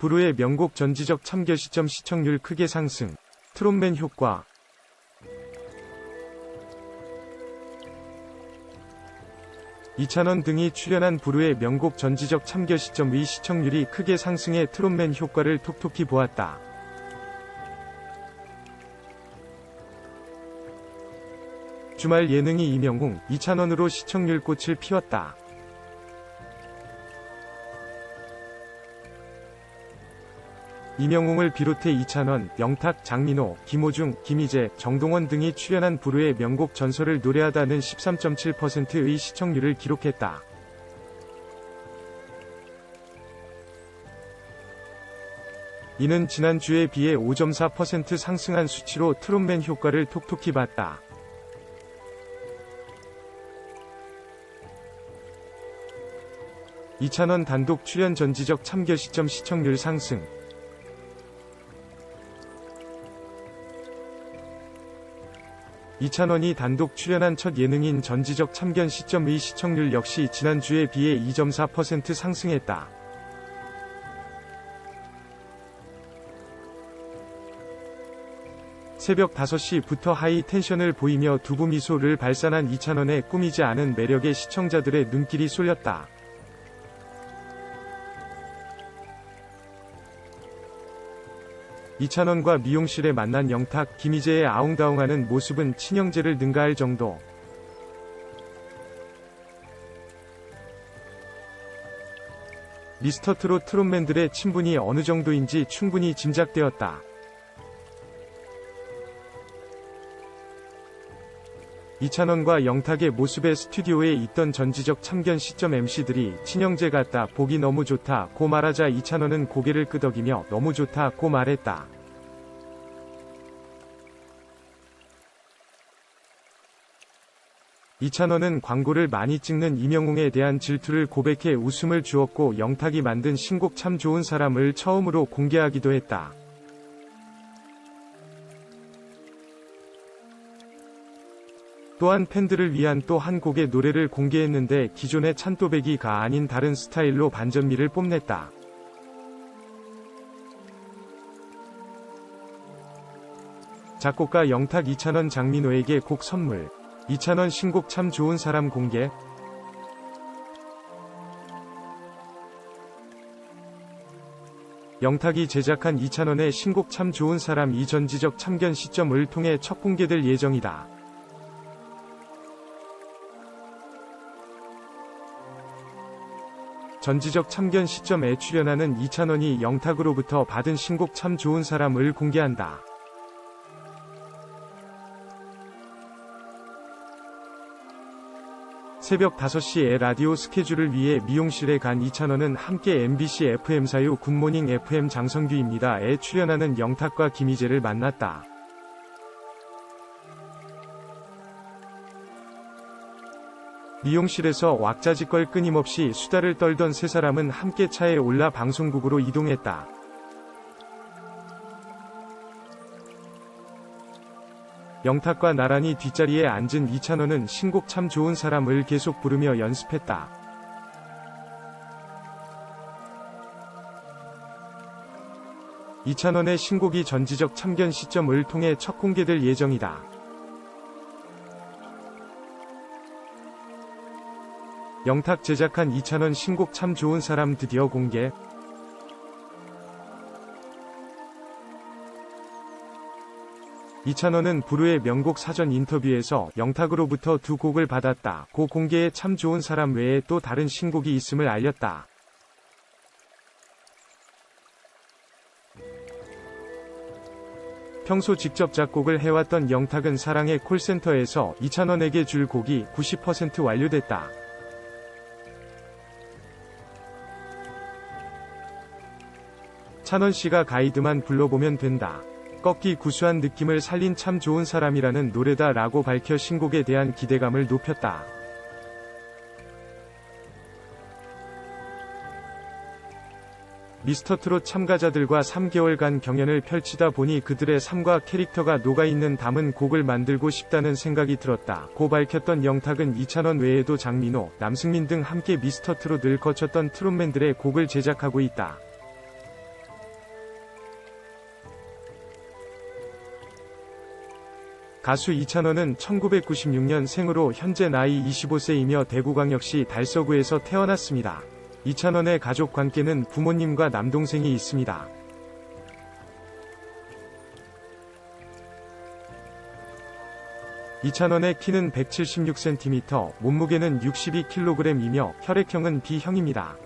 브루의 명곡 전지적 참여 시점 시청률 크게 상승. 트롯맨 효과. 이찬원 등이 출연한 브루의 명곡 전지적 참여 시점의 시청률이 크게 상승해 트롯맨 효과를 톡톡히 보았다. 주말 예능이 이명웅, 이찬원으로 시청률 꽃을 피웠다. 이명웅을 비롯해 이찬원, 영탁, 장민호, 김호중, 김희재, 정동원 등이 출연한 부르의 명곡 전설을 노래하다는 13.7%의 시청률을 기록했다. 이는 지난주에 비해 5.4% 상승한 수치로 트롯맨 효과를 톡톡히 봤다. 이찬원 단독 출연 전지적 참여 시점 시청률 상승. 이찬원이 단독 출연한 첫 예능인 전지적 참견 시점의 시청률 역시 지난주에 비해 2.4% 상승했다. 새벽 5시부터 하이 텐션을 보이며 두부 미소를 발산한 이찬원의 꾸미지 않은 매력에 시청자들의 눈길이 쏠렸다. 이찬원과 미용실에 만난 영탁, 김희재의 아웅다웅하는 모습은 친형제를 능가할 정도. 미스터트롯 트롯맨들의 친분이 어느 정도인지 충분히 짐작되었다. 이찬원과 영탁의 모습에 스튜디오에 있던 전지적 참견 시점 MC들이 친형제 같다 보기 너무 좋다 고 말하자 이찬원은 고개를 끄덕이며 너무 좋다 고 말했다. 이찬원은 광고를 많이 찍는 이명웅에 대한 질투를 고백해 웃음을 주었고 영탁이 만든 신곡 참 좋은 사람을 처음으로 공개하기도 했다. 또한 팬들을 위한 또 한 곡의 노래를 공개했는데 기존의 찬또배기가 아닌 다른 스타일로 반전미를 뽐냈다. 작곡가 영탁 이찬원 장민호에게 곡 선물. 이찬원 신곡 참 좋은 사람 공개. 영탁이 제작한 이찬원의 신곡 참 좋은 사람 이 전지적 참견 시점을 통해 첫 공개될 예정이다. 전지적 참견 시점에 출연하는 이찬원이 영탁으로부터 받은 신곡 참 좋은 사람을 공개한다. 새벽 5시에 라디오 스케줄을 위해 미용실에 간 이찬원은 함께 MBC FM 사유 굿모닝 FM 장성규입니다에 출연하는 영탁과 김희재를 만났다. 미용실에서 왁자지껄 끊임없이 수다를 떨던 세 사람은 함께 차에 올라 방송국으로 이동했다. 영탁과 나란히 뒷자리에 앉은 이찬원은 신곡 참 좋은 사람을 계속 부르며 연습했다. 이찬원의 신곡이 전지적 참견 시점을 통해 첫 공개될 예정이다. 영탁 제작한 이찬원 신곡 참 좋은 사람 드디어 공개. 이찬원은 부르의 명곡 사전 인터뷰에서 영탁으로부터 두 곡을 받았다. 고 공개에 참 좋은 사람 외에 또 다른 신곡이 있음을 알렸다. 평소 직접 작곡을 해왔던 영탁은 사랑의 콜센터에서 이찬원에게 줄 곡이 90% 완료됐다. 찬원 씨가 가이드만 불러보면 된다. 꺾기 구수한 느낌을 살린 참 좋은 사람이라는 노래다 라고 밝혀 신곡에 대한 기대감을 높였다. 미스터트롯 참가자들과 3개월간 경연을 펼치다 보니 그들의 삶과 캐릭터가 녹아있는 담은 곡을 만들고 싶다는 생각이 들었다. 고 밝혔던 영탁은 이찬원 외에도 장민호, 남승민 등 함께 미스터트롯을 거쳤던 트롯맨들의 곡을 제작하고 있다. 가수 이찬원은 1996년 생으로 현재 나이 25세이며 대구광역시 달서구에서 태어났습니다. 이찬원의 가족 관계는 부모님과 남동생이 있습니다. 이찬원의 키는 176cm, 몸무게는 62kg이며 혈액형은 B형입니다.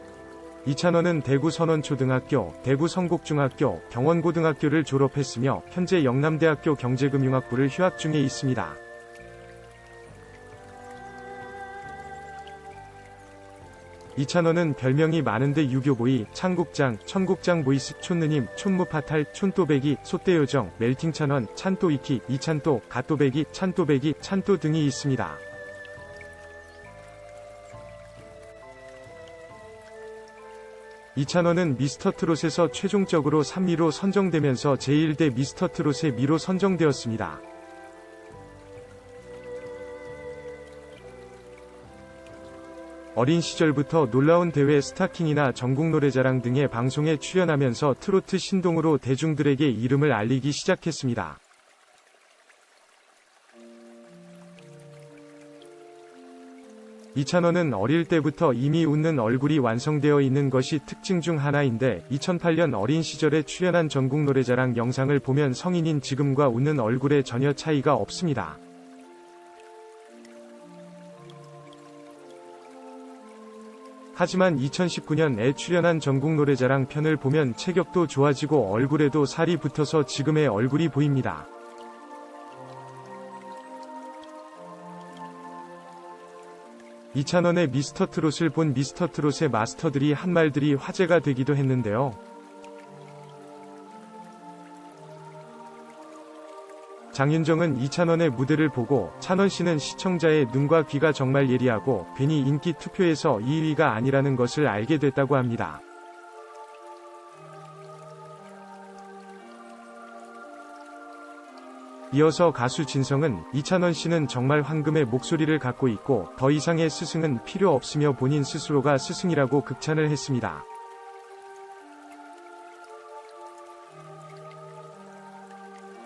이찬원은 대구 선원초등학교, 대구 성곡중학교, 경원고등학교를 졸업했으며 현재 영남대학교 경제금융학부를 휴학 중에 있습니다. 이찬원은 별명이 많은데 유교보이, 창국장, 천국장 보이스, 촌느님, 촌무파탈, 촌또배기, 소떼요정, 멜팅찬원, 찬또이키, 이찬또, 갓또배기, 찬또배기, 찬또 등이 있습니다. 이찬원은 미스터 트롯에서 최종적으로 3위로 선정되면서 제1대 미스터 트롯의 미로 선정되었습니다. 어린 시절부터 놀라운 대회 스타킹이나 전국 노래자랑 등의 방송에 출연하면서 트로트 신동으로 대중들에게 이름을 알리기 시작했습니다. 이찬원은 어릴 때부터 이미 웃는 얼굴이 완성되어 있는 것이 특징 중 하나인데 2008년 어린 시절에 출연한 전국 노래자랑 영상을 보면 성인인 지금과 웃는 얼굴에 전혀 차이가 없습니다. 하지만 2019년에 출연한 전국 노래자랑 편을 보면 체격도 좋아지고 얼굴에도 살이 붙어서 지금의 얼굴이 보입니다. 이찬원의 미스터 트롯을 본 미스터 트롯의 마스터들이 한 말들이 화제가 되기도 했는데요. 장윤정은 이찬원의 무대를 보고 찬원 씨는 시청자의 눈과 귀가 정말 예리하고 괜히 인기 투표에서 2위가 아니라는 것을 알게 됐다고 합니다. 이어서 가수 진성은 이찬원 씨는 정말 황금의 목소리를 갖고 있고 더 이상의 스승은 필요 없으며 본인 스스로가 스승이라고 극찬을 했습니다.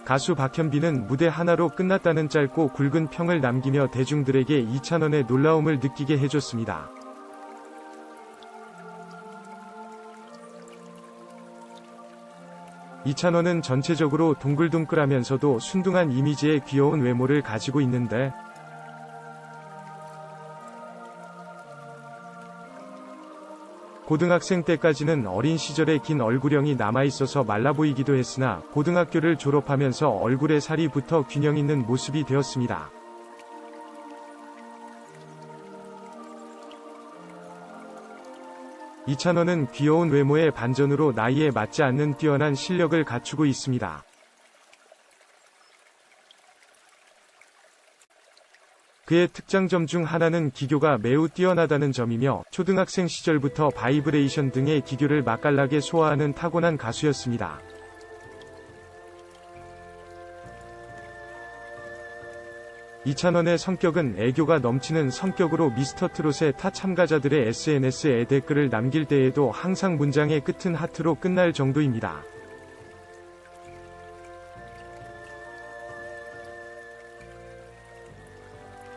가수 박현빈은 무대 하나로 끝났다는 짧고 굵은 평을 남기며 대중들에게 이찬원의 놀라움을 느끼게 해줬습니다. 이찬원은 전체적으로 동글동글하면서도 순둥한 이미지의 귀여운 외모를 가지고 있는데 고등학생 때까지는 어린 시절의 긴 얼굴형이 남아있어서 말라 보이기도 했으나 고등학교를 졸업하면서 얼굴에 살이 붙어 균형 있는 모습이 되었습니다. 이찬원은 귀여운 외모의 반전으로 나이에 맞지 않는 뛰어난 실력을 갖추고 있습니다. 그의 특장점 중 하나는 기교가 매우 뛰어나다는 점이며 초등학생 시절부터 바이브레이션 등의 기교를 맛깔나게 소화하는 타고난 가수였습니다. 이찬원의 성격은 애교가 넘치는 성격으로 미스터 트롯의 타 참가자들의 SNS에 댓글을 남길 때에도 항상 문장의 끝은 하트로 끝날 정도입니다.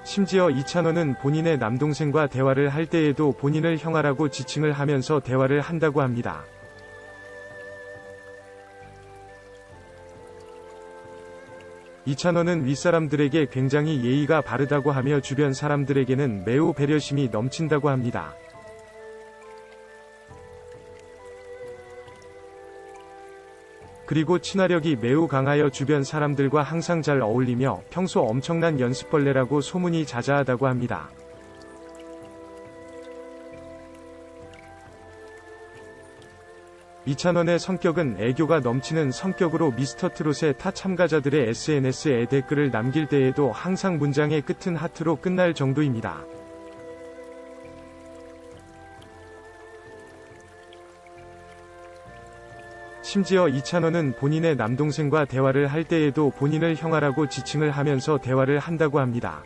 심지어 이찬원은 본인의 남동생과 대화를 할 때에도 본인을 형아라고 지칭을 하면서 대화를 한다고 합니다. 이찬원은 윗사람들에게 굉장히 예의가 바르다고 하며 주변 사람들에게는 매우 배려심이 넘친다고 합니다. 그리고 친화력이 매우 강하여 주변 사람들과 항상 잘 어울리며 평소 엄청난 연습벌레라고 소문이 자자하다고 합니다. 이찬원의 성격은 애교가 넘치는 성격으로 미스터 트롯의 타 참가자들의 SNS에 댓글을 남길 때에도 항상 문장의 끝은 하트로 끝날 정도입니다. 심지어 이찬원은 본인의 남동생과 대화를 할 때에도 본인을 형아라고 지칭을 하면서 대화를 한다고 합니다.